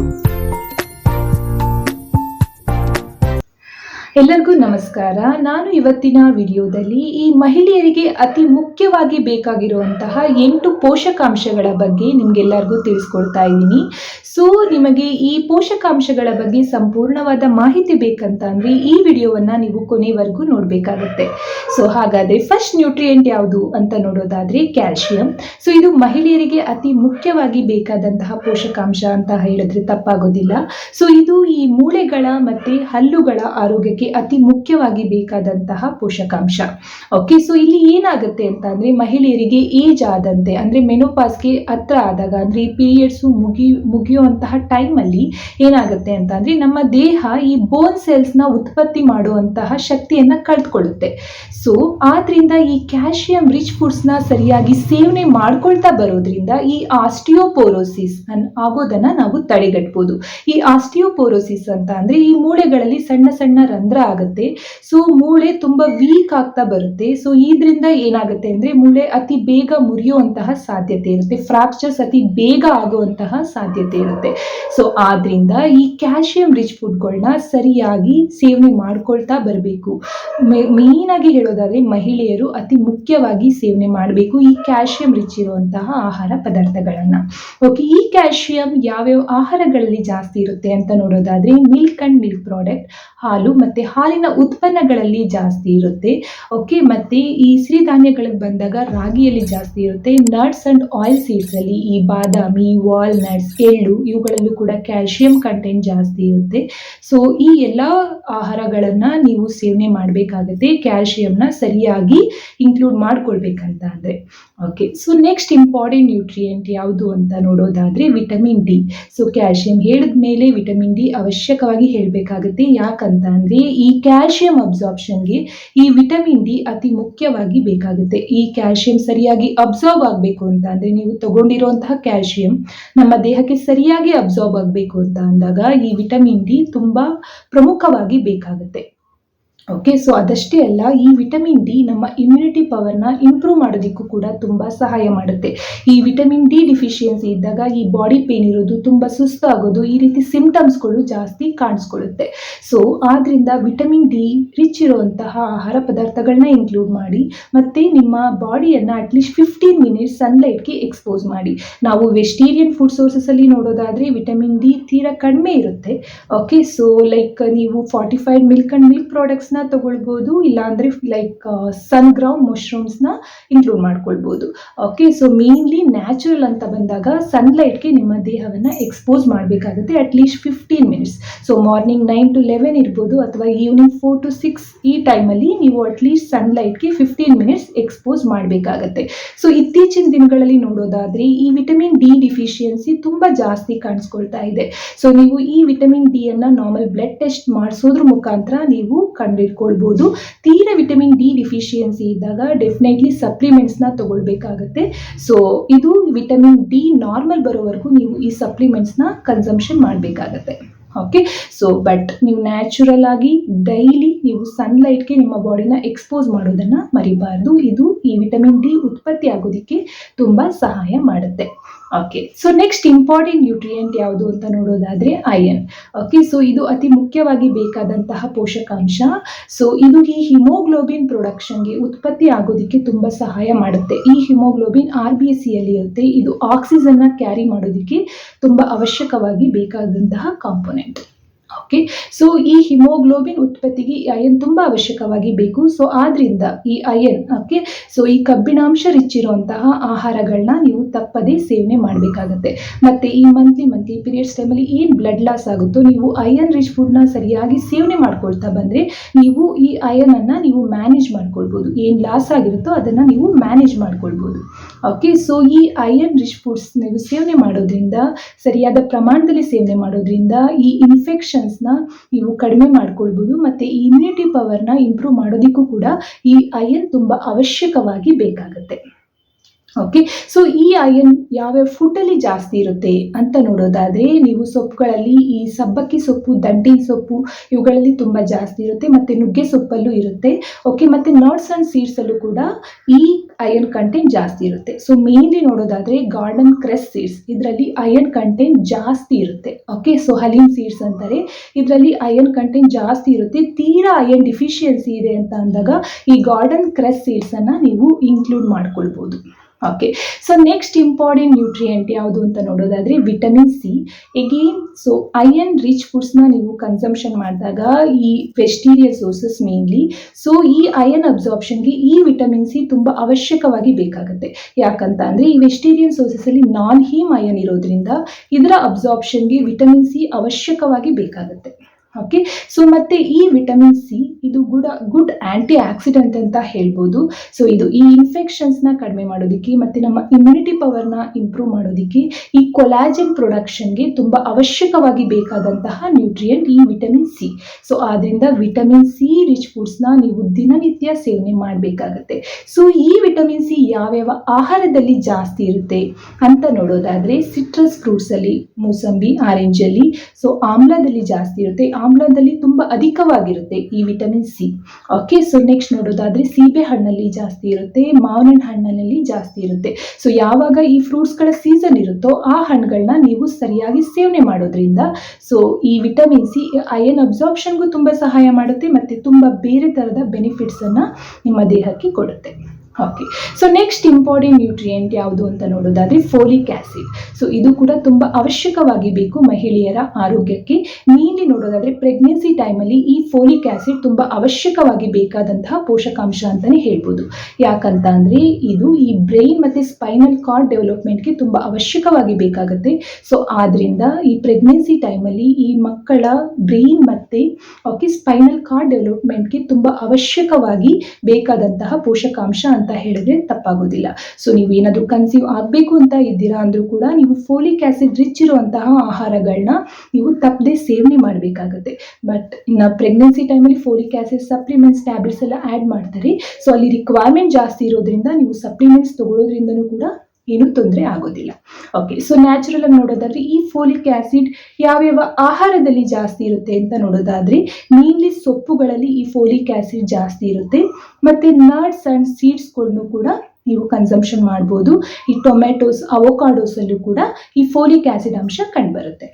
Thank you. ಎಲ್ಲರಿಗೂ ನಮಸ್ಕಾರ. ನಾನು ಇವತ್ತಿನ ವಿಡಿಯೋದಲ್ಲಿ ಈ ಮಹಿಳೆಯರಿಗೆ ಅತಿ ಮುಖ್ಯವಾಗಿ ಬೇಕಾಗಿರುವಂತಹ ಎಂಟು ಪೋಷಕಾಂಶಗಳ ಬಗ್ಗೆ ನಿಮಗೆಲ್ಲರಿಗೂ ತಿಳಿಸ್ಕೊಡ್ತಾ ಇದ್ದೀನಿ. ಸೊ ನಿಮಗೆ ಈ ಪೋಷಕಾಂಶಗಳ ಬಗ್ಗೆ ಸಂಪೂರ್ಣವಾದ ಮಾಹಿತಿ ಬೇಕಂತ ಅಂದ್ರೆ ಈ ವಿಡಿಯೋವನ್ನ ನೀವು ಕೊನೆವರೆಗೂ ನೋಡಬೇಕಾಗುತ್ತೆ. ಸೊ ಹಾಗಾದ್ರೆ ಫಸ್ಟ್ ನ್ಯೂಟ್ರಿಯೆಂಟ್ ಯಾವುದು ಅಂತ ನೋಡೋದಾದ್ರೆ ಕ್ಯಾಲ್ಶಿಯಂ ಸೊ ಇದು ಮಹಿಳೆಯರಿಗೆ ಅತಿ ಮುಖ್ಯವಾಗಿ ಬೇಕಾದಂತಹ ಪೋಷಕಾಂಶ ಅಂತ ಹೇಳಿದ್ರೆ ತಪ್ಪಾಗೋದಿಲ್ಲ. ಸೊ ಇದು ಈ ಮೂಳೆಗಳ ಮತ್ತೆ ಹಲ್ಲುಗಳ ಆರೋಗ್ಯಕ್ಕೆ ಅತಿ ಮುಖ್ಯವಾಗಿ ಬೇಕಾದಂತಹ ಪೋಷಕಾಂಶ. ಓಕೆ ಸೊ ಇಲ್ಲಿ ಏನಾಗುತ್ತೆ ಅಂತ ಅಂದ್ರೆ ಮಹಿಳೆಯರಿಗೆ ಏಜ್ ಆದಂತೆ, ಅಂದ್ರೆ ಮೆನೋಪಾಸ್ಗೆ ಹತ್ರ ಆದಾಗ, ಅಂದ್ರೆ ಪೀರಿಯಡ್ಸು ಮುಗಿ, ಮುಗಿಯುವಂತಹ ಟೈಮಲ್ಲಿ ಏನಾಗುತ್ತೆ ಅಂತ ಅಂದ್ರೆ ನಮ್ಮ ದೇಹ ಈ ಬೋನ್ ಸೆಲ್ಸ್ನ ಉತ್ಪತ್ತಿ ಮಾಡುವಂತಹ ಶಕ್ತಿಯನ್ನ ಕಳೆದುಕೊಳ್ಳುತ್ತೆ ಸೊ ಆದ್ರಿಂದ ಈ ಕ್ಯಾಲ್ಶಿಯಂ ರಿಚ್ ಫುಡ್ಸ್ನ ಸರಿಯಾಗಿ ಸೇವನೆ ಮಾಡ್ಕೊಳ್ತಾ ಬರೋದ್ರಿಂದ ಈ ಆಸ್ಟಿಯೋಪೋರೋಸಿಸ್ ಅನ್ ಆಗೋದನ್ನ ನಾವು ತಡೆಗಟ್ಬೋದು. ಈ ಆಸ್ಟಿಯೋಪೋರೋಸಿಸ್ ಅಂತ ಅಂದ್ರೆ ಈ ಮೂಳೆಗಳಲ್ಲಿ ಸಣ್ಣ ಸಣ್ಣ ರಂಧ್ರ ಆಗುತ್ತೆ. ಸೊ ಮೂಳೆ ತುಂಬಾ ವೀಕ್ ಆಗ್ತಾ ಬರುತ್ತೆ. ಸೊ ಇದರಿಂದ ಏನಾಗುತ್ತೆ ಅಂದ್ರೆ ಮೂಳೆ ಅತಿ ಬೇಗ ಮುರಿಯುವಂತಹ ಸಾಧ್ಯತೆ ಇರುತ್ತೆ. ಫ್ರಾಕ್ಚರ್ಸ್ ಅತಿ ಬೇಗ ಆಗುವಂತಹ ಸಾಧ್ಯತೆ ಇರುತ್ತೆ. ಸೊ ಆದ್ರಿಂದ ಈ ಕ್ಯಾಲ್ಶಿಯಂ ರಿಚ್ ಫುಡ್ಗಳನ್ನ ಸರಿಯಾಗಿ ಸೇವನೆ ಮಾಡ್ಕೊಳ್ತಾ ಬರಬೇಕು. ಮೇನ್ ಆಗಿ ಹೇಳೋದಾದ್ರೆ ಮಹಿಳೆಯರು ಅತಿ ಮುಖ್ಯವಾಗಿ ಸೇವನೆ ಮಾಡಬೇಕು ಈ ಕ್ಯಾಲ್ಶಿಯಂ ರಿಚ್ ಇರುವಂತಹ ಆಹಾರ ಪದಾರ್ಥಗಳನ್ನ. ಓಕೆ ಈ ಕ್ಯಾಲ್ಶಿಯಂ ಯಾವ್ಯಾವ ಆಹಾರಗಳಲ್ಲಿ ಜಾಸ್ತಿ ಇರುತ್ತೆ ಅಂತ ನೋಡೋದಾದ್ರೆ ಮಿಲ್ಕ್ ಅಂಡ್ ಮಿಲ್ಕ್ ಪ್ರಾಡಕ್ಟ್ ಹಾಲು ಮತ್ತೆ ಹಾಲಿನ ಉತ್ಪನ್ನಗಳಲ್ಲಿ ಜಾಸ್ತಿ ಇರುತ್ತೆ. ಓಕೆ ಮತ್ತೆ ಈ ಸಿರಿಧಾನ್ಯಗಳಿಗೆ ಬಂದಾಗ ರಾಗಿಯಲ್ಲಿ ಜಾಸ್ತಿ ಇರುತ್ತೆ. ನಟ್ಸ್ ಅಂಡ್ ಆಯಿಲ್ ಸೀಡ್ಸ್ ಅಲ್ಲಿ ಈ ಬಾದಾಮಿ ವಾಲ್ನಟ್ಸ್ ಎಳ್ಳು ಇವುಗಳಲ್ಲೂ ಕೂಡ ಕ್ಯಾಲ್ಶಿಯಂ ಕಂಟೆಂಟ್ ಜಾಸ್ತಿ ಇರುತ್ತೆ. ಸೊ ಈ ಎಲ್ಲ ಆಹಾರಗಳನ್ನ ನೀವು ಸೇವನೆ ಮಾಡಬೇಕಾಗುತ್ತೆ. ಕ್ಯಾಲ್ಶಿಯಂನ ಸರಿಯಾಗಿ ಇನ್ಕ್ಲೂಡ್ ಮಾಡ್ಕೊಳ್ಬೇಕಂತ ಅಂದ್ರೆ. Okay so next important nutrient ಯಾವುದು ಅಂತ ನೋಡೋದಾದ್ರೆ ವಿಟಮಿನ್ ಡಿ ಸೊ ಕ್ಯಾಲ್ಶಿಯಂ ಹೇಳಿದ ಮೇಲೆ ವಿಟಮಿನ್ ಡಿ ಅವಶ್ಯಕವಾಗಿ ಹೇಳಬೇಕಾಗುತ್ತೆ. ಯಾಕಂತ ಅಂದ್ರೆ ಈ ಕ್ಯಾಲ್ಶಿಯಂ ಅಬ್ಸಾರ್ಪ್ಷನ್ಗೆ ಈ ವಿಟಮಿನ್ ಡಿ ಅತಿ ಮುಖ್ಯವಾಗಿ ಬೇಕಾಗುತ್ತೆ. ಈ ಕ್ಯಾಲ್ಶಿಯಂ ಸರಿಯಾಗಿ ಅಬ್ಸಾರ್ಬ್ ಆಗಬೇಕು ಅಂತ ಅಂದರೆ ನೀವು ತಗೊಂಡಿರುವಂತಹ ಕ್ಯಾಲ್ಶಿಯಂ ನಮ್ಮ ದೇಹಕ್ಕೆ ಸರಿಯಾಗಿ ಅಬ್ಸಾರ್ಬ್ ಆಗಬೇಕು ಅಂತ ಅಂದಾಗ ಈ ವಿಟಮಿನ್ ಡಿ ತುಂಬಾ ಪ್ರಮುಖವಾಗಿ ಬೇಕಾಗುತ್ತೆ. ಓಕೆ ಸೊ ಅದಷ್ಟೇ ಅಲ್ಲ, ಈ ವಿಟಮಿನ್ ಡಿ ನಮ್ಮ ಇಮ್ಯುನಿಟಿ ಪವರ್ನ ಇಂಪ್ರೂವ್ ಮಾಡೋದಕ್ಕೂ ಕೂಡ ತುಂಬ ಸಹಾಯ ಮಾಡುತ್ತೆ. ಈ ವಿಟಮಿನ್ ಡಿ ಡಿಫಿಷಿಯನ್ಸಿ ಇದ್ದಾಗ ಈ ಬಾಡಿ ಪೇನ್ ಇರೋದು ತುಂಬ ಸುಸ್ತಾಗೋದು, ಈ ರೀತಿ ಸಿಂಪ್ಟಮ್ಸ್ಗಳು ಜಾಸ್ತಿ ಕಾಣಿಸ್ಕೊಳ್ಳುತ್ತೆ. ಸೊ ಆದ್ರಿಂದ ವಿಟಮಿನ್ ಡಿ ರಿಚ್ ಇರುವಂತಹ ಆಹಾರ ಪದಾರ್ಥಗಳನ್ನ ಇನ್ಕ್ಲೂಡ್ ಮಾಡಿ, ಮತ್ತೆ ನಿಮ್ಮ ಬಾಡಿಯನ್ನು ಅಟ್ಲೀಸ್ಟ್ ಫಿಫ್ಟೀನ್ ಮಿನಿಟ್ಸ್ ಸನ್ಲೈಟ್ಗೆ ಎಕ್ಸ್ಪೋಸ್ ಮಾಡಿ. ನಾವು ವೆಜಿಟೇರಿಯನ್ ಫುಡ್ ಸೋರ್ಸಸಲ್ಲಿ ನೋಡೋದಾದ್ರೆ ವಿಟಮಿನ್ ಡಿ ತೀರಾ ಕಡಿಮೆ ಇರುತ್ತೆ. ಓಕೆ ಸೊ ಲೈಕ್ ನೀವು ಫಾರ್ಟಿಫೈಡ್ ಮಿಲ್ಕ್ ಅಂಡ್ ಮಿಲ್ಕ್ ಪ್ರಾಡಕ್ಟ್ಸ್ನ ತಗೊಳ್ಬೋದು, ಇಲ್ಲಾಂದ್ರೆ ಲೈಕ್ ಸನ್ ಗ್ರೌಂಡ್ ಮಶ್ರೂಮ್ಸ್ನ ಇನ್ಕ್ಲೂಡ್ ಮಾಡ್ಕೊಳ್ಬೋದು. ಓಕೆ ಸೊ ಮೇನ್ಲಿ ನ್ಯಾಚುರಲ್ ಅಂತ ಬಂದಾಗ ಸನ್ಲೈಟ್ಗೆ ನಿಮ್ಮ ದೇಹವನ್ನು ಎಕ್ಸ್ಪೋಸ್ ಮಾಡಬೇಕಾಗುತ್ತೆ at least fifteen minutes so morning nine to eleven ಇರ್ಬೋದು, ಅಥವಾ ಈವ್ನಿಂಗ್ ಫೋರ್ ಟು ಸಿಕ್ಸ್ ಈ ಟೈಮಲ್ಲಿ ನೀವು ಅಟ್ಲೀಸ್ಟ್ ಸನ್ಲೈಟ್ಗೆ ಫಿಫ್ಟೀನ್ ಮಿನಿಟ್ಸ್ ಎಕ್ಸ್ಪೋಸ್ ಮಾಡಬೇಕಾಗತ್ತೆ. ಸೊ ಇತ್ತೀಚಿನ ದಿನಗಳಲ್ಲಿ ನೋಡೋದಾದ್ರೆ ಈ ವಿಟಮಿನ್ ಡಿ ಡಿಫಿಷಿಯನ್ಸಿ ತುಂಬ ಜಾಸ್ತಿ ಕಾಣಿಸ್ಕೊಳ್ತಾ ಇದೆ. ಸೊ ನೀವು ಈ ವಿಟಮಿನ್ ಡಿ ಅನ್ನ ನಾರ್ಮಲ್ ಬ್ಲಡ್ ಟೆಸ್ಟ್ ಮಾಡಿಸೋದ್ರ ಮುಖಾಂತರ ನೀವು ಕಂಡುಹಿಡ್ಕೊಳ್ಬೋದು ತೀರ ವಿಟಮಿನ್ ಡಿ ಡಿಫಿಷಿಯನ್ಸಿ ಇದ್ದಾಗ ಡೆಫಿನೆಟ್ಲಿ ಸಪ್ಲಿಮೆಂಟ್ಸ್ನ ತಗೊಳ್ಬೇಕಾಗತ್ತೆ. ಸೊ ಇದು ವಿಟಮಿನ್ ಡಿ ನಾರ್ಮಲ್ ಬರೋವರೆಗೂ ನೀವು ಈ ಸಪ್ಲಿಮೆಂಟ್ಸ್ನ ಕನ್ಸಂಪ್ಷನ್ ಮಾಡಬೇಕಾಗತ್ತೆ. ಓಕೆ ಸೊ ಬಟ್ ನೀವು ನ್ಯಾಚುರಲ್ ಆಗಿ ಡೈಲಿ ನೀವು ಸನ್ಲೈಟ್ಗೆ ನಿಮ್ಮ ಬಾಡಿನ ಎಕ್ಸ್ಪೋಸ್ ಮಾಡೋದನ್ನ ಮರಿಬಾರ್ದು. ಇದು ಈ ವಿಟಮಿನ್ ಡಿ ಉತ್ಪತ್ತಿ ಆಗೋದಕ್ಕೆ ತುಂಬ ಸಹಾಯ ಮಾಡುತ್ತೆ. Okay so next important nutrient ಯಾವುದು ಅಂತ ನೋಡೋದಾದ್ರೆ ಐರನ್ ಓಕೆ ಸೊ ಇದು ಅತಿ ಮುಖ್ಯವಾಗಿ ಬೇಕಾದಂತಹ ಪೋಷಕಾಂಶ. ಸೊ ಇದು ಈ ಹಿಮೋಗ್ಲೋಬಿನ್ ಪ್ರೊಡಕ್ಷನ್ಗೆ ಉತ್ಪತ್ತಿ ಆಗೋದಕ್ಕೆ ತುಂಬ ಸಹಾಯ ಮಾಡುತ್ತೆ. ಈ ಹಿಮೋಗ್ಲೋಬಿನ್ ಆರ್ ಬಿ ಎಸ್ ಸಿಯಲ್ಲಿ ಇರುತ್ತೆ. ಇದು ಆಕ್ಸಿಜನ್ನ ಕ್ಯಾರಿ ಮಾಡೋದಕ್ಕೆ ತುಂಬ ಅವಶ್ಯಕವಾಗಿ ಬೇಕಾದಂತಹ ಕಾಂಪೊನೆಂಟ್ ಓಕೆ ಸೊ ಈ ಹಿಮೋಗ್ಲೋಬಿನ್ ಉತ್ಪತ್ತಿಗೆ ಈ ಅಯನ್ ತುಂಬ ಅವಶ್ಯಕವಾಗಿ ಬೇಕು. ಸೊ ಆದ್ರಿಂದ ಈ ಅಯನ್ ಓಕೆ ಸೊ ಈ ಕಬ್ಬಿಣಾಂಶ ರಿಚ್ ಇರುವಂತಹ ಆಹಾರಗಳನ್ನ ನೀವು ತಪ್ಪದೇ ಸೇವನೆ ಮಾಡಬೇಕಾಗತ್ತೆ. ಮತ್ತೆ ಈ ಮಂತ್ಲಿ ಮಂತ್ಲಿ ಪೀರಿಯಡ್ಸ್ ಟೈಮಲ್ಲಿ ಏನು ಬ್ಲಡ್ ಲಾಸ್ ಆಗುತ್ತೋ, ನೀವು ಅಯನ್ ರಿಚ್ ಫುಡ್ನ ಸರಿಯಾಗಿ ಸೇವನೆ ಮಾಡ್ಕೊಳ್ತಾ ಬಂದರೆ, ನೀವು ಈ ಅಯನ್ ಅನ್ನ ನೀವು ಮ್ಯಾನೇಜ್ ಮಾಡ್ಕೊಳ್ಬೋದು. ಏನು ಲಾಸ್ ಆಗಿರುತ್ತೋ ಅದನ್ನು ನೀವು ಮ್ಯಾನೇಜ್ ಮಾಡ್ಕೊಳ್ಬೋದು. ಓಕೆ ಸೊ ಈ ಅಯನ್ ರಿಚ್ ಫುಡ್ಸ್ ನೀವು ಸೇವನೆ ಮಾಡೋದ್ರಿಂದ, ಸರಿಯಾದ ಪ್ರಮಾಣದಲ್ಲಿ ಸೇವನೆ ಮಾಡೋದ್ರಿಂದ ಈ ಇನ್ಫೆಕ್ಷನ್ಸ್ನ ನೀವು ಕಡಿಮೆ ಮಾಡ್ಕೊಳ್ಬೋದು ಮತ್ತು ಇಮ್ಯುನಿಟಿ ಪವರ್ನ ಇಂಪ್ರೂವ್ ಮಾಡೋದಕ್ಕೂ ಕೂಡ ಈ ಅಯನ್ ತುಂಬ ಅವಶ್ಯಕವಾಗಿ ಬೇಕಾಗುತ್ತೆ. ಓಕೆ ಸೊ ಈ ಅಯನ್ ಯಾವ್ಯಾವ ಫುಡ್ಡಲ್ಲಿ ಜಾಸ್ತಿ ಇರುತ್ತೆ ಅಂತ ನೋಡೋದಾದರೆ, ನೀವು ಸೊಪ್ಪುಗಳಲ್ಲಿ ಈ ಸಬ್ಬಕ್ಕಿ ಸೊಪ್ಪು ದಂಟಿನ ಸೊಪ್ಪು ಇವುಗಳಲ್ಲಿ ತುಂಬ ಜಾಸ್ತಿ ಇರುತ್ತೆ ಮತ್ತು ನುಗ್ಗೆ ಸೊಪ್ಪಲ್ಲೂ ಇರುತ್ತೆ. ಓಕೆ ಮತ್ತು ನಟ್ಸ್ ಆ್ಯಂಡ್ ಸೀಡ್ಸಲ್ಲೂ ಕೂಡ ಈ ಅಯನ್ ಕಂಟೆಂಟ್ ಜಾಸ್ತಿ ಇರುತ್ತೆ. ಸೊ ಮೇನ್ಲಿ ನೋಡೋದಾದರೆ ಗಾರ್ಡನ್ ಕ್ರೆಸ್ ಸೀಡ್ಸ್ ಇದರಲ್ಲಿ ಅಯನ್ ಕಂಟೆಂಟ್ ಜಾಸ್ತಿ ಇರುತ್ತೆ. ಓಕೆ ಸೊ ಹಲೀಮ್ ಸೀಡ್ಸ್ ಅಂತಾರೆ. ಇದರಲ್ಲಿ ಅಯನ್ ಕಂಟೆಂಟ್ ಜಾಸ್ತಿ ಇರುತ್ತೆ. ತೀರಾ ಅಯನ್ ಡಿಫಿಷಿಯನ್ಸಿ ಇದೆ ಅಂತ ಅಂದಾಗ ಈ ಗಾರ್ಡನ್ ಕ್ರೆಸ್ ಸೀಡ್ಸನ್ನು ನೀವು ಇನ್ಕ್ಲೂಡ್ ಮಾಡ್ಕೊಳ್ಬೋದು. Okay so next important nutrient ಯಾವುದು ಅಂತ ನೋಡೋದಾದ್ರೆ vitamin C again so iron rich ಫುಡ್ಸ್ನ ನೀವು ಕನ್ಸಂಪ್ಷನ್ ಮಾಡಿದಾಗ ಈ ವೆಜಿಟೇರಿಯನ್ ಸೋರ್ಸಸ್ ಮೇನ್ಲಿ ಸೊ ಈ ಐಯನ್ ಅಬ್ಸಾರ್ಪ್ಷನ್ಗೆ ಈ ವಿಟಮಿನ್ ಸಿ ತುಂಬ ಅವಶ್ಯಕವಾಗಿ ಬೇಕಾಗುತ್ತೆ. ಯಾಕಂತ ಅಂದರೆ ಈ ವೆಜಿಟೇರಿಯನ್ ಸೋರ್ಸಸಲ್ಲಿ ನಾನ್ ಹೀಮ್ ಐಯನ್ ಇರೋದ್ರಿಂದ ಇದರ ಅಬ್ಸಾರ್ಪ್ಷನ್ಗೆ ವಿಟಮಿನ್ ಸಿ ಅವಶ್ಯಕವಾಗಿ ಬೇಕಾಗುತ್ತೆ. ಓಕೆ ಸೊ ಮತ್ತೆ ಈ ವಿಟಮಿನ್ ಸಿ ಇದು ಗುಡ್ ಗುಡ್ ಆಂಟಿ ಆಕ್ಸಿಡೆಂಟ್ ಅಂತ ಹೇಳ್ಬೋದು. ಸೊ ಇದು ಈ ಇನ್ಫೆಕ್ಷನ್ಸ್ನ ಕಡಿಮೆ ಮಾಡೋದಕ್ಕೆ ಮತ್ತು ನಮ್ಮ ಇಮ್ಯುನಿಟಿ ಪವರ್ನ ಇಂಪ್ರೂವ್ ಮಾಡೋದಕ್ಕೆ ಈ ಕೊಲಾಜಿನ್ ಪ್ರೊಡಕ್ಷನ್ಗೆ ತುಂಬ ಅವಶ್ಯಕವಾಗಿ ಬೇಕಾದಂತಹ ನ್ಯೂಟ್ರಿಯೆಂಟ್ ಈ ವಿಟಮಿನ್ ಸಿ ಸೊ ಆದ್ದರಿಂದ ವಿಟಮಿನ್ ಸಿ ರಿಚ್ ಫುಡ್ಸ್ನ ನೀವು ದಿನನಿತ್ಯ ಸೇವನೆ ಮಾಡಬೇಕಾಗತ್ತೆ. ಸೊ ಈ ವಿಟಮಿನ್ ಸಿ ಯಾವ್ಯಾವ ಆಹಾರದಲ್ಲಿ ಜಾಸ್ತಿ ಇರುತ್ತೆ ಅಂತ ನೋಡೋದಾದರೆ ಸಿಟ್ರಸ್ ಫ್ರೂಟ್ಸಲ್ಲಿ ಮೂಸಂಬಿ ಆರೆಂಜಲ್ಲಿ ಸೊ ಆಮ್ಲದಲ್ಲಿ ಜಾಸ್ತಿ ಇರುತ್ತೆ. ಆಮ್ಲದಲ್ಲಿ ತುಂಬ ಅಧಿಕವಾಗಿರುತ್ತೆ ಈ vitamin C. Okay so next ನೋಡೋದಾದ್ರೆ ಸೀಬೆ ಹಣ್ಣಲ್ಲಿ ಜಾಸ್ತಿ ಇರುತ್ತೆ, ಮಾವಿನ ಹಣ್ಣಿನಲ್ಲಿ ಜಾಸ್ತಿ ಇರುತ್ತೆ. ಸೊ ಯಾವಾಗ ಈ ಫ್ರೂಟ್ಸ್ಗಳ ಸೀಸನ್ ಇರುತ್ತೋ ಆ ಹಣ್ಣುಗಳನ್ನ ನೀವು ಸರಿಯಾಗಿ ಸೇವನೆ ಮಾಡೋದ್ರಿಂದ ಸೊ ಈ ವಿಟಮಿನ್ ಸಿ ಅಯನ್ ಅಬ್ಸಾರ್ಪ್ಷನ್ಗೂ ತುಂಬ ಸಹಾಯ ಮಾಡುತ್ತೆ, ಮತ್ತು ತುಂಬ ಬೇರೆ ಥರದ ಬೆನಿಫಿಟ್ಸನ್ನು ನಿಮ್ಮ ದೇಹಕ್ಕೆ ಕೊಡುತ್ತೆ. Okay so next important nutrient ಯಾವುದು ಅಂತ ನೋಡೋದಾದ್ರೆ ಫೋಲಿಕ್ ಆ್ಯಸಿಡ್ ಸೊ ಇದು ಕೂಡ ತುಂಬ ಅವಶ್ಯಕವಾಗಿ ಬೇಕು ಮಹಿಳೆಯರ ಆರೋಗ್ಯಕ್ಕೆ. ಮೇನ್ಲಿ ನೋಡೋದಾದ್ರೆ ಪ್ರೆಗ್ನೆನ್ಸಿ ಟೈಮಲ್ಲಿ ಈ ಫೋಲಿಕ್ ಆ್ಯಸಿಡ್ ತುಂಬ ಅವಶ್ಯಕವಾಗಿ ಬೇಕಾದಂತಹ ಪೋಷಕಾಂಶ ಅಂತಲೇ ಹೇಳ್ಬೋದು. ಯಾಕಂತ ಅಂದರೆ ಇದು ಈ ಬ್ರೈನ್ ಮತ್ತು ಸ್ಪೈನಲ್ ಕಾರ್ಡ್ ಡೆವಲಪ್ಮೆಂಟ್ಗೆ ತುಂಬ ಅವಶ್ಯಕವಾಗಿ ಬೇಕಾಗುತ್ತೆ. ಸೊ ಆದ್ದರಿಂದ ಈ ಪ್ರೆಗ್ನೆನ್ಸಿ ಟೈಮಲ್ಲಿ ಈ ಮಕ್ಕಳ ಬ್ರೈನ್ ಮತ್ತು ಓಕೆ ಸ್ಪೈನಲ್ ಕಾರ್ಡ್ ಡೆವಲಪ್ಮೆಂಟ್ಗೆ ತುಂಬ ಅವಶ್ಯಕವಾಗಿ ಬೇಕಾದಂತಹ ಪೋಷಕಾಂಶ ಅಂತ ಹೇಳಿದ್ರೆ ತಪ್ಪಾಗೋದಿಲ್ಲ. ಸೊ ನೀವು ಏನಾದರೂ ಕನ್ಸೀವ್ ಆಗಬೇಕು ಅಂತ ಇದ್ದೀರಾ ಅಂದರೂ ಕೂಡ ನೀವು ಫೋಲಿಕ್ ಆ್ಯಸಿಡ್ ರಿಚ್ ಇರುವಂತಹ ಆಹಾರಗಳನ್ನ ನೀವು ತಪ್ಪದೆ ಸೇವನೆ ಮಾಡಬೇಕಾಗುತ್ತೆ. ಬಟ್ ಇನ್ನು ಪ್ರೆಗ್ನೆನ್ಸಿ ಟೈಮಲ್ಲಿ ಫೋಲಿಕ್ ಆ್ಯಸಿಡ್ ಸಪ್ಲಿಮೆಂಟ್ಸ್ ಟ್ಯಾಬ್ಲೆಟ್ಸ್ ಎಲ್ಲ ಆ್ಯಡ್ ಮಾಡ್ತಾರೆ. ಸೊ ಅಲ್ಲಿ ರಿಕ್ವೈರ್ಮೆಂಟ್ ಜಾಸ್ತಿ ಇರೋದ್ರಿಂದ ನೀವು ಸಪ್ಲಿಮೆಂಟ್ಸ್ ತಗೊಳ್ಳೋದ್ರಿಂದನೂ ಕೂಡ ಏನೂ ತೊಂದರೆ ಆಗೋದಿಲ್ಲ. ಓಕೆ ಸೊ ನ್ಯಾಚುರಲ್ ಆಗಿ ನೋಡೋದಾದ್ರೆ ಈ ಫೋಲಿಕ್ ಆ್ಯಸಿಡ್ ಯಾವ್ಯಾವ ಆಹಾರದಲ್ಲಿ ಜಾಸ್ತಿ ಇರುತ್ತೆ ಅಂತ ನೋಡೋದಾದ್ರೆ ಮೇನ್ಲಿ ಸೊಪ್ಪುಗಳಲ್ಲಿ ಈ ಫೋಲಿಕ್ ಆಸಿಡ್ ಜಾಸ್ತಿ ಇರುತ್ತೆ. ಮತ್ತೆ ನಟ್ಸ್ ಆ್ಯಂಡ್ ಸೀಡ್ಸ್ಗಳನ್ನು ಕೂಡ ನೀವು ಕನ್ಸಂಪ್ಷನ್ ಮಾಡ್ಬೋದು. ಈ ಟೊಮೆಟೊಸ್ ಅವೊಕಾಡೋಸಲ್ಲೂ ಕೂಡ ಈ ಫೋಲಿಕ್ ಆಸಿಡ್ ಅಂಶ ಕಂಡುಬರುತ್ತೆ.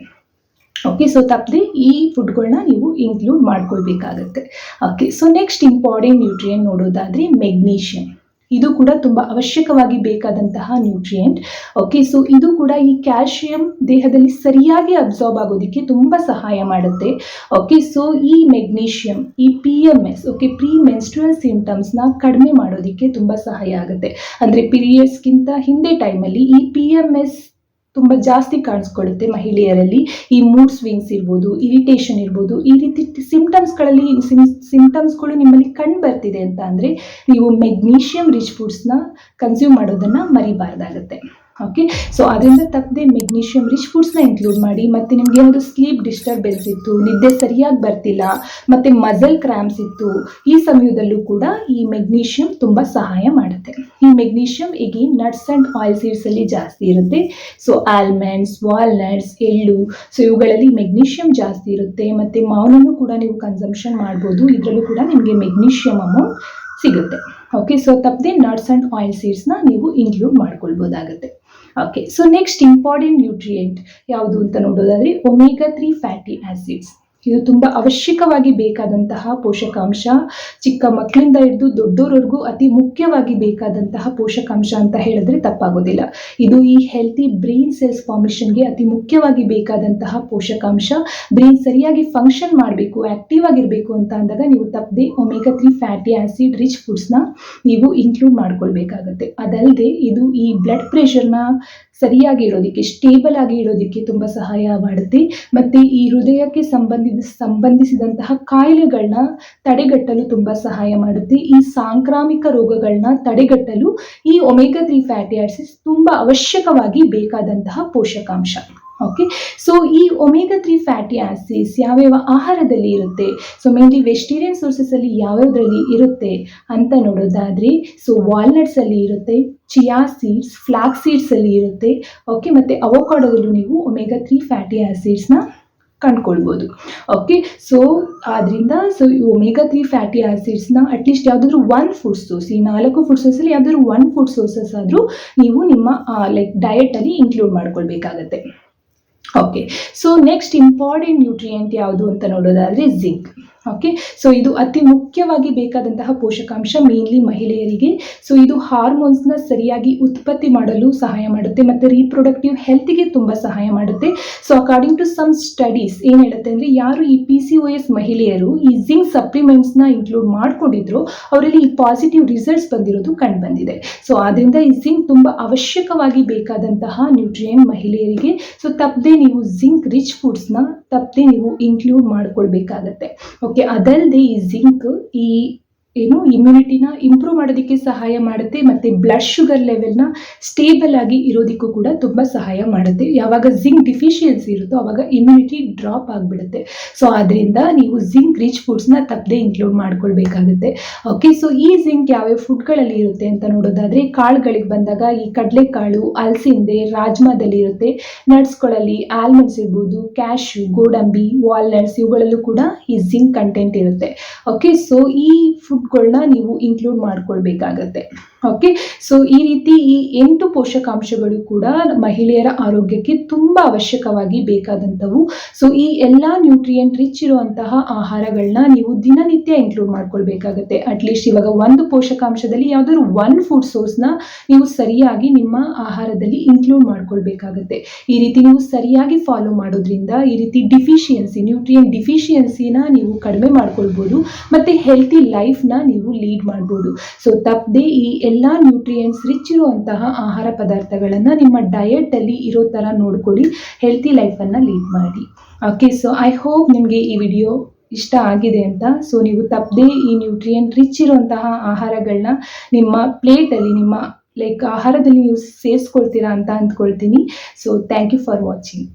ಓಕೆ ಸೊ ತಪ್ಪದೆ ಈ ಫುಡ್ಗಳನ್ನ ನೀವು include ಮಾಡ್ಕೊಳ್ಬೇಕಾಗತ್ತೆ. Okay so next important nutrient ನೋಡೋದಾದ್ರೆ ಮೆಗ್ನೀಷಿಯಂ ಇದು ಕೂಡ ತುಂಬ ಅವಶ್ಯಕವಾಗಿ ಬೇಕಾದಂತಹ ನ್ಯೂಟ್ರಿಯೆಂಟ್ ಓಕೆ ಸೊ ಇದು ಕೂಡ ಈ ಕ್ಯಾಲ್ಶಿಯಂ ದೇಹದಲ್ಲಿ ಸರಿಯಾಗಿ ಅಬ್ಸಾರ್ಬ್ ಆಗೋದಕ್ಕೆ ತುಂಬ ಸಹಾಯ ಮಾಡುತ್ತೆ. ಓಕೆ ಸೊ ಈ ಮೆಗ್ನೀಷಿಯಂ ಈ P M S okay premenstrual ಸಿಂಟಮ್ಸ್ನ ಕಡಿಮೆ ಮಾಡೋದಕ್ಕೆ ತುಂಬ ಸಹಾಯ ಆಗುತ್ತೆ. ಅಂದರೆ ಪೀರಿಯಡ್ಸ್ಗಿಂತ ಹಿಂದೆ ಟೈಮಲ್ಲಿ ಈ ಪಿ ಎಂ ಎಸ್ ತುಂಬ ಜಾಸ್ತಿ ಕಾಣಿಸ್ಕೊಳ್ಳುತ್ತೆ ಮಹಿಳೆಯರಲ್ಲಿ. ಈ ಮೂಡ್ ಸ್ವಿಂಗ್ಸ್ ಇರ್ಬೋದು ಇರಿಟೇಷನ್ ಇರ್ಬೋದು, ಈ ರೀತಿ ಸಿಂಟಮ್ಸ್ಗಳಲ್ಲಿ ಸಿಂಟಮ್ಸ್ಗಳು ನಿಮ್ಮಲ್ಲಿ ಕಂಡು ಬರ್ತಿದೆ ಅಂತ ಅಂದರೆ ನೀವು ಮೆಗ್ನೀಷಿಯಂ ರಿಚ್ ಫುಡ್ಸ್ನ ಕನ್ಸ್ಯೂಮ್ ಮಾಡೋದನ್ನು ಮರಿಬಾರ್ದಾಗುತ್ತೆ. ಓಕೆ ಸೊ ಅದರಿಂದ ತಪ್ಪದೆ ಮೆಗ್ನೀಷಿಯಂ ರಿಚ್ ಫುಡ್ಸ್ನ ಇನ್ಕ್ಲೂಡ್ ಮಾಡಿ, ಮತ್ತು ನಿಮ್ಗೆ ಏನಾದರೂ ಸ್ಲೀಪ್ ಡಿಸ್ಟರ್ಬೆನ್ಸ್ ಇತ್ತು, ನಿದ್ದೆ ಸರಿಯಾಗಿ ಬರ್ತಿಲ್ಲ, ಮತ್ತು ಮಸಲ್ ಕ್ರ್ಯಾಂಪ್ಸ್ ಇತ್ತು, ಈ ಸಮಯದಲ್ಲೂ ಕೂಡ ಈ ಮೆಗ್ನೀಷಿಯಂ ತುಂಬ ಸಹಾಯ ಮಾಡುತ್ತೆ. ಈ ಮೆಗ್ನೀಷಿಯಂ ಈಗ ನಟ್ಸ್ ಆ್ಯಂಡ್ ಆಯಿಲ್ ಸೀಡ್ಸಲ್ಲಿ ಜಾಸ್ತಿ ಇರುತ್ತೆ. ಸೊ ಆಲ್ಮಂಡ್ಸ್ ವಾಲ್ನಟ್ಸ್ ಎಳ್ಳು ಸೊ ಇವುಗಳಲ್ಲಿ ಮೆಗ್ನೀಷಿಯಂ ಜಾಸ್ತಿ ಇರುತ್ತೆ, ಮತ್ತು ಮಾವನನ್ನು ಕೂಡ ನೀವು ಕನ್ಸಂಪ್ಷನ್ ಮಾಡ್ಬೋದು, ಇದರಲ್ಲೂ ಕೂಡ ನಿಮಗೆ ಮೆಗ್ನೀಷಿಯಂ ಅಮೌಂಟ್ ಸಿಗುತ್ತೆ. ಓಕೆ ಸೊ ತಪ್ಪದೆ ನಟ್ಸ್ ಆ್ಯಂಡ್ ಆಯಿಲ್ ಸೀಡ್ಸ್ನ ನೀವು include ಮಾಡ್ಕೊಳ್ಬೋದಾಗುತ್ತೆ. Okay so next important nutrient ಯಾವುದು ಅಂತ ನೋಡೋದಾದ್ರೆ ಒಮೇಗಾ ತ್ರೀ ಫ್ಯಾಟಿ ಆ್ಯಸಿಡ್ಸ್ ಇದು ತುಂಬ ಅವಶ್ಯಕವಾಗಿ ಬೇಕಾದಂತಹ ಪೋಷಕಾಂಶ. ಚಿಕ್ಕ ಮಕ್ಕಳಿಂದ ಹಿಡಿದು ದೊಡ್ಡೋರವರೆಗೂ ಅತಿ ಮುಖ್ಯವಾಗಿ ಬೇಕಾದಂತಹ ಪೋಷಕಾಂಶ ಅಂತ ಹೇಳಿದ್ರೆ ತಪ್ಪಾಗೋದಿಲ್ಲ. ಇದು ಈ ಹೆಲ್ತಿ ಬ್ರೈನ್ ಸೆಲ್ಸ್ ಫಾರ್ಮೇಷನ್ಗೆ ಅತಿ ಮುಖ್ಯವಾಗಿ ಬೇಕಾದಂತಹ ಪೋಷಕಾಂಶ. ಬ್ರೈನ್ ಸರಿಯಾಗಿ ಫಂಕ್ಷನ್ ಮಾಡಬೇಕು ಆಕ್ಟಿವ್ ಆಗಿರಬೇಕು ಅಂತ ಅಂದಾಗ ನೀವು ತಪ್ಪದೆ omega three fatty acid rich ಫುಡ್ಸ್ನ ನೀವು ಇನ್ಕ್ಲೂಡ್ ಮಾಡ್ಕೊಳ್ಬೇಕಾಗತ್ತೆ. ಅದಲ್ಲದೆ ಇದು ಈ ಬ್ಲಡ್ ಪ್ರೆಷರ್ನ ಸರಿಯಾಗಿ ಇಡೋದಕ್ಕೆ ಸ್ಟೇಬಲ್ ಆಗಿ ಇಡೋದಕ್ಕೆ ತುಂಬ ಸಹಾಯ ಮಾಡುತ್ತೆ. ಮತ್ತು ಈ ಹೃದಯಕ್ಕೆ ಸಂಬಂಧಿತ ಸಂಬಂಧಿಸಿದಂತಹ ಕಾಯಿಲೆಗಳನ್ನ ತಡೆಗಟ್ಟಲು ತುಂಬ ಸಹಾಯ ಮಾಡುತ್ತೆ. ಈ ಸಾಂಕ್ರಾಮಿಕ ರೋಗಗಳನ್ನ ತಡೆಗಟ್ಟಲು ಈ ಒಮೆಗಾ ತ್ರೀ ಫ್ಯಾಟಿ ಆಸಿಡ್ಸ್ ತುಂಬ ಅವಶ್ಯಕವಾಗಿ ಬೇಕಾದಂತಹ ಪೋಷಕಾಂಶ. ಓಕೆ? ಸೊ, ಈ ಒಮೆಗಾ ತ್ರೀ ಫ್ಯಾಟಿ ಆಸಿಡ್ಸ್ ಯಾವ್ಯಾವ ಆಹಾರದಲ್ಲಿ ಇರುತ್ತೆ? ಸೊ, ಮೇನ್ಲಿ ವೆಜಿಟೇರಿಯನ್ ಸೋರ್ಸಸಲ್ಲಿ ಯಾವ್ಯಾವುದರಲ್ಲಿ ಇರುತ್ತೆ ಅಂತ ನೋಡೋದಾದ್ರೆ, ಸೊ ವಾಲ್ನಟ್ಸಲ್ಲಿ ಇರುತ್ತೆ, ಚಿಯಾ ಸೀಡ್ಸ್ ಫ್ಲಾಕ್ ಸೀಡ್ಸಲ್ಲಿ ಇರುತ್ತೆ. ಓಕೆ? ಮತ್ತು ಅವಕಾಡೋದಲ್ಲೂ ನೀವು ಒಮೆಗಾ ತ್ರೀ ಫ್ಯಾಟಿ ಆಸಿಡ್ಸ್ನ ಕಂಡ್ಕೊಳ್ಬೋದು. ಓಕೆ ಸೊ ಆದ್ದರಿಂದ ಸೊ ಈ ಒಮೆಗಾ ತ್ರೀ ಫ್ಯಾಟಿ ಆ್ಯಸಿಡ್ಸ್ನ ಅಟ್ಲೀಸ್ಟ್ ಯಾವುದಾದ್ರೂ ಒನ್ ಫುಡ್ ಸೋರ್ಸ್ ಈ ನಾಲ್ಕು ಫುಡ್ ಸೋರ್ಸಲ್ಲಿ ಯಾವುದಾದ್ರೂ ಒನ್ ಫುಡ್ ಸೋರ್ಸಸ್ ಆದರೂ ನೀವು ನಿಮ್ಮ ಲೈಕ್ ಡಯೆಟಲ್ಲಿ include ಮಾಡ್ಕೊಳ್ಬೇಕಾಗತ್ತೆ. Okay so next important nutrient ಯಾವುದು ಅಂತ ನೋಡೋದಾದರೆ ಜಿಂಕ್ ಓಕೆ ಸೊ ಇದು ಅತಿ ಮುಖ್ಯವಾಗಿ ಬೇಕಾದಂತಹ ಪೋಷಕಾಂಶ ಮೇನ್ಲಿ ಮಹಿಳೆಯರಿಗೆ. ಸೊ ಇದು ಹಾರ್ಮೋನ್ಸ್ನ ಸರಿಯಾಗಿ ಉತ್ಪತ್ತಿ ಮಾಡಲು ಸಹಾಯ ಮಾಡುತ್ತೆ ಮತ್ತು ರೀಪ್ರೊಡಕ್ಟಿವ್ ಹೆಲ್ತ್ಗೆ ತುಂಬ ಸಹಾಯ ಮಾಡುತ್ತೆ. So according to some studies ಏನು ಹೇಳುತ್ತೆ ಅಂದರೆ ಯಾರು ಈ ಪಿ ಸಿ ಒ ಎಸ್ ಮಹಿಳೆಯರು ಈ ಜಿಂಕ್ ಸಪ್ಲಿಮೆಂಟ್ಸ್ನ ಇನ್ಕ್ಲೂಡ್ ಮಾಡ್ಕೊಂಡಿದ್ರು ಅವರಲ್ಲಿ ಈ ಪಾಸಿಟಿವ್ ರಿಸಲ್ಟ್ಸ್ ಬಂದಿರೋದು ಕಂಡು ಬಂದಿದೆ. ಸೊ ಆದ್ದರಿಂದ ಈ ಜಿಂಕ್ ತುಂಬ ಅವಶ್ಯಕವಾಗಿ ಬೇಕಾದಂತಹ ನ್ಯೂಟ್ರಿಯೆಂಟ್ ಮಹಿಳೆಯರಿಗೆ. ಸೊ ತಪ್ಪದೆ ನೀವು ಜಿಂಕ್ ರಿಚ್ ಫುಡ್ಸ್ನ ತಪ್ಪದೆ ನೀವು ಇನ್ಕ್ಲೂಡ್ ಮಾಡ್ಕೊಳ್ಬೇಕಾಗತ್ತೆ. ಓಕೆ ಅದಲ್ಲದೆ ಈ ಜಿಂಕ್ ಈ ಏನು ಇಮ್ಯುನಿಟಿನ ಇಂಪ್ರೂವ್ ಮಾಡೋದಕ್ಕೆ ಸಹಾಯ ಮಾಡುತ್ತೆ, ಮತ್ತು ಬ್ಲಡ್ ಶುಗರ್ ಲೆವೆಲ್ನ ಸ್ಟೇಬಲ್ ಆಗಿ ಇರೋದಕ್ಕೂ ಕೂಡ ತುಂಬ ಸಹಾಯ ಮಾಡುತ್ತೆ. ಯಾವಾಗ ಜಿಂಕ್ ಡಿಫಿಷಿಯನ್ಸಿ ಇರುತ್ತೋ ಆವಾಗ ಇಮ್ಯುನಿಟಿ ಡ್ರಾಪ್ ಆಗಿಬಿಡುತ್ತೆ. ಸೊ ಅದರಿಂದ ನೀವು ಜಿಂಕ್ ರಿಚ್ ಫುಡ್ಸ್ನ ತಪ್ಪದೆ ಇನ್ಕ್ಲೂಡ್ ಮಾಡ್ಕೊಳ್ಬೇಕಾಗುತ್ತೆ. ಓಕೆ ಸೊ ಈ ಜಿಂಕ್ ಯಾವ್ಯಾವ ಫುಡ್ಗಳಲ್ಲಿ ಇರುತ್ತೆ ಅಂತ ನೋಡೋದಾದರೆ, ಕಾಳುಗಳಿಗೆ ಬಂದಾಗ ಈ ಕಡಲೆಕಾಳು, ಅಲಸಂದೆ, ರಾಜ್ಮಾದಲ್ಲಿ ಇರುತ್ತೆ. ನಟ್ಸ್ಗಳಲ್ಲಿ ಆಲ್ಮಂಡ್ಸ್ ಇರ್ಬೋದು ಕ್ಯಾಶ್ಯೂ ಗೋಡಂಬಿ ವಾಲ್ನಟ್ಸ್ ಇವುಗಳಲ್ಲೂ ಕೂಡ ಈ ಜಿಂಕ್ ಕಂಟೆಂಟ್ ಇರುತ್ತೆ. ಓಕೆ ಸೊ ಈ ಫುಡ್ಗಳನ್ನ ನೀವು ಇನ್ಕ್ಲೂಡ್ ಮಾಡ್ಕೊಳ್ಬೇಕಾಗತ್ತೆ. ಓಕೆ ಸೊ ಈ ರೀತಿ ಈ ಎಂಟು ಪೋಷಕಾಂಶಗಳು ಕೂಡ ಮಹಿಳೆಯರ ಆರೋಗ್ಯಕ್ಕೆ ತುಂಬ ಅವಶ್ಯಕವಾಗಿ ಬೇಕಾದಂಥವು. ಸೊ ಈ ಎಲ್ಲ ನ್ಯೂಟ್ರಿಯೆಂಟ್ ರಿಚ್ ಇರುವಂತಹ ಆಹಾರಗಳನ್ನ ನೀವು ದಿನನಿತ್ಯ ಇನ್ಕ್ಲೂಡ್ ಮಾಡ್ಕೊಳ್ಬೇಕಾಗತ್ತೆ. ಅಟ್ಲೀಸ್ಟ್ ಇವಾಗ ಒಂದು ಪೋಷಕಾಂಶದಲ್ಲಿ ಯಾವುದಾದ್ರು ಒನ್ ಫುಡ್ ಸೋರ್ಸ್ನ ನೀವು ಸರಿಯಾಗಿ ನಿಮ್ಮ ಆಹಾರದಲ್ಲಿ ಇನ್ಕ್ಲೂಡ್ ಮಾಡ್ಕೊಳ್ಬೇಕಾಗತ್ತೆ. ಈ ರೀತಿ ನೀವು ಸರಿಯಾಗಿ ಫಾಲೋ ಮಾಡೋದ್ರಿಂದ ಈ ರೀತಿ ಡಿಫಿಷಿಯನ್ಸಿ ನ್ಯೂಟ್ರಿಯೆಂಟ್ ಡಿಫಿಷಿಯನ್ಸಿನ ನೀವು ಕಡಿಮೆ ಮಾಡ್ಕೊಳ್ಬೋದು. ಮತ್ತೆ ಹೆಲ್ತಿ ಲೈಫ್ನ ನೀವು ಲೀಡ್ ಮಾಡ್ಬೋದು. ಸೊ ತಪ್ಪದೆ ಈ ಎಲ್ಲ ನ್ಯೂಟ್ರಿಯೆಂಟ್ಸ್ ರಿಚ್ ಇರುವಂತಹ ಆಹಾರ ಪದಾರ್ಥಗಳನ್ನು ನಿಮ್ಮ ಡಯೆಟಲ್ಲಿ ಇರೋ ಥರ ನೋಡ್ಕೊಳ್ಳಿ ಹೆಲ್ತಿ ಲೈಫನ್ನು ಲೀಡ್ ಮಾಡಿ. ಓಕೆ ಸೊ ಐ ಹೋಪ್ ನಿಮಗೆ ಈ ವಿಡಿಯೋ ಇಷ್ಟ ಆಗಿದೆ ಅಂತ. ಸೊ ನೀವು ತಪ್ಪದೇ ಈ ನ್ಯೂಟ್ರಿಯೆಂಟ್ ರಿಚ್ ಇರುವಂತಹ ಆಹಾರಗಳನ್ನ ನಿಮ್ಮ ಪ್ಲೇಟಲ್ಲಿ ನಿಮ್ಮ ಲೈಕ್ ಆಹಾರದಲ್ಲಿ ನೀವು ಸೇರಿಸ್ಕೊಳ್ತೀರಾ ಅಂತ ಅಂದ್ಕೊಳ್ತೀನಿ. So thank you for watching